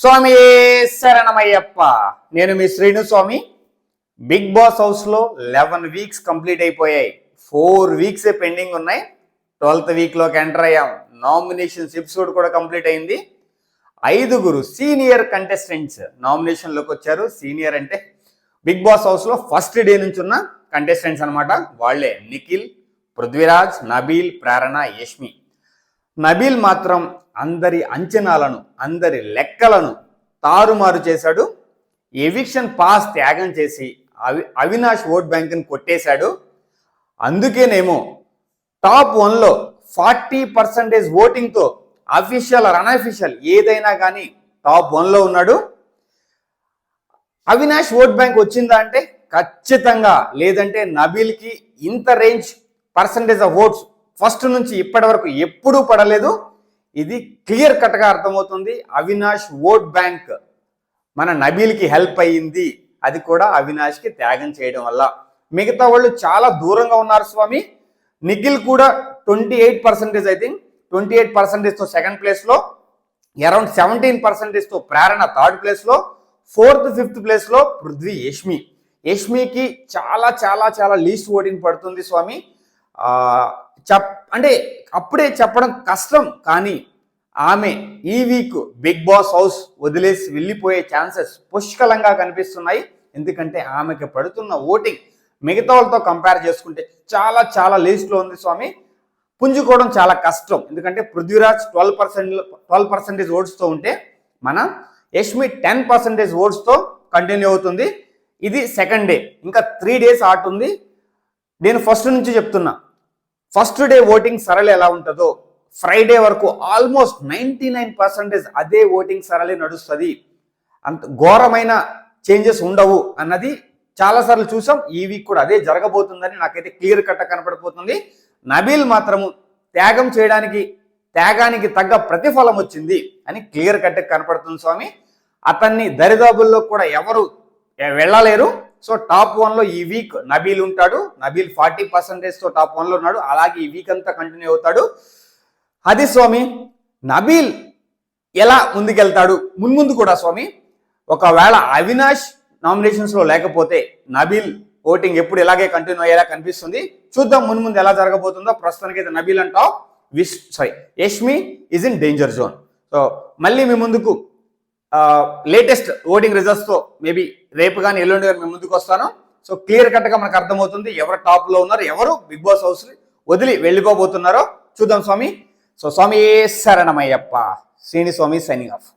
స్వామి శరణమయ్యప్ప. నేను మీ శ్రీను స్వామి. బిగ్ బాస్ హౌస్లో లెవెన్ వీక్స్ కంప్లీట్ అయిపోయాయి. ఫోర్ వీక్సే పెండింగ్ ఉన్నాయి. ట్వెల్త్ వీక్లోకి ఎంటర్ అయ్యాం. నామినేషన్స్ ఎపిసోడ్ కూడా కంప్లీట్ అయింది. ఐదుగురు సీనియర్ కంటెస్టెంట్స్ నామినేషన్లోకి వచ్చారు. సీనియర్ అంటే బిగ్ బాస్ హౌస్లో ఫస్ట్ డే నుంచి ఉన్న కంటెస్టెంట్స్ అన్నమాట. వాళ్ళే నిఖిల్ పృథ్వీరాజ్ నబీల్ ప్రేరణ యష్మి. నబీల్ మాత్రం అందరి అంచనాలను అందరి లెక్కలను తారుమారు చేశాడు. ఎవిక్షన్ పాస్ త్యాగం చేసి అవి అవినాష్ ఓట్ బ్యాంక్ని కొట్టేశాడు. అందుకేనేమో టాప్ వన్లో ఫార్టీ పర్సెంటేజ్ ఓటింగ్తో అఫీషియల్ ఆర్ అన్అఫీషియల్ ఏదైనా కానీ టాప్ వన్లో ఉన్నాడు. అవినాష్ ఓట్ బ్యాంక్ వచ్చిందా అంటే ఖచ్చితంగా లేదంటే నబీల్కి ఇంత range percentage of votes first నుంచి ఇప్పటి వరకు ఎప్పుడూ పడలేదు. ఇది క్లియర్ కట్గా అర్థమవుతుంది. అవినాష్ ఓట్ బ్యాంక్ మన నబీల్కి హెల్ప్ అయ్యింది. అది కూడా అవినాష్కి త్యాగం చేయడం వల్ల. మిగతా వాళ్ళు చాలా దూరంగా ఉన్నారు స్వామి. నిఖిల్ కూడా twenty eight percentage I think twenty eight పర్సెంటేజ్తో second ప్లేస్లో అరౌండ్ సెవెంటీన్ పర్సెంటేజ్తో ప్రేరణ థర్డ్ ప్లేస్లో ఫోర్త్ ఫిఫ్త్ ప్లేస్లో పృథ్వీ యష్మి. యష్మికి చాలా చాలా చాలా లీస్ట్ ఓటింగ్ పడుతుంది స్వామి. చెప్ అంటే అప్పుడే చెప్పడం కష్టం కానీ ఆమె ఈ వీక్ బిగ్ బాస్ హౌస్ వదిలేసి వెళ్ళిపోయే ఛాన్సెస్ పుష్కలంగా కనిపిస్తున్నాయి. ఎందుకంటే ఆమెకి పడుతున్న ఓటింగ్ మిగతా వాళ్ళతో కంపేర్ చేసుకుంటే చాలా చాలా లీస్ట్లో ఉంది స్వామి. పుంజుకోవడం చాలా కష్టం. ఎందుకంటే Prithviraj twelve percent twelve percentage ఓట్స్తో ఉంటే మన యష్మి టెన్ పర్సెంటేజ్ ఓట్స్తో కంటిన్యూ అవుతుంది. ఇది సెకండ్ డే ఇంకా త్రీ డేస్ ఆట ఉంది నేను ఫస్ట్ నుంచి చెప్తున్నా. ఫస్ట్ డే ఓటింగ్ సరళి ఎలా ఉంటుందో ఫ్రైడే వరకు ఆల్మోస్ట్ నైంటీ నైన్ పర్సెంటేజ్ అదే ఓటింగ్ సరళి నడుస్తుంది. అంత ఘోరమైన చేంజెస్ ఉండవు అన్నది చాలాసార్లు చూసాం. ఈ వీక్ కూడా అదే జరగబోతుందని నాకైతే క్లియర్ కట్ట కనపడిపోతుంది. నబీల్ మాత్రము త్యాగం చేయడానికి త్యాగానికి తగ్గ ప్రతిఫలం వచ్చింది అని క్లియర్ కట్ట కనపడుతుంది స్వామి. అతన్ని దరిదాపుల్లో కూడా ఎవరు వెళ్ళలేరు. సో టాప్ వన్లో ఈ వీక్ నబీల్ ఉంటాడు. నబీల్ ఫార్టీ పర్సెంటేజ్తో టాప్ వన్లో ఉన్నాడు. అలాగే ఈ వీక్ అంతా కంటిన్యూ అవుతాడు. అది స్వామి నబీల్ ఎలా ముందుకెళ్తాడు? మున్ముందు కూడా స్వామి ఒకవేళ అవినాష్ నామినేషన్స్లో లేకపోతే నబీల్ ఓటింగ్ ఎప్పుడు ఇలాగే కంటిన్యూ అయ్యేలా కనిపిస్తుంది? చూద్దాం మున్ముందు ఎలా జరగబోతుందో. ప్రస్తుతానికి అయితే నబీల్ అంటావు wish sorry Yashmi is in danger zone so మళ్ళీ మీ ముందుకు లేటెస్ట్ ఓటింగ్ రిజల్ట్స్తో మేబీ రేపు కానీ ఎల్లుండి కానీ మేము ముందుకు వస్తాను. సో క్లియర్ కట్గా మనకు అర్థమవుతుంది ఎవరు టాప్లో ఉన్నారు ఎవరు బిగ్ బాస్ హౌస్ వదిలి వెళ్ళిపోబోతున్నారో. చూద్దాం స్వామి. సో స్వామి శరణమయ్యప్ప. శ్రీని స్వామి సైనింగ్ ఆఫ్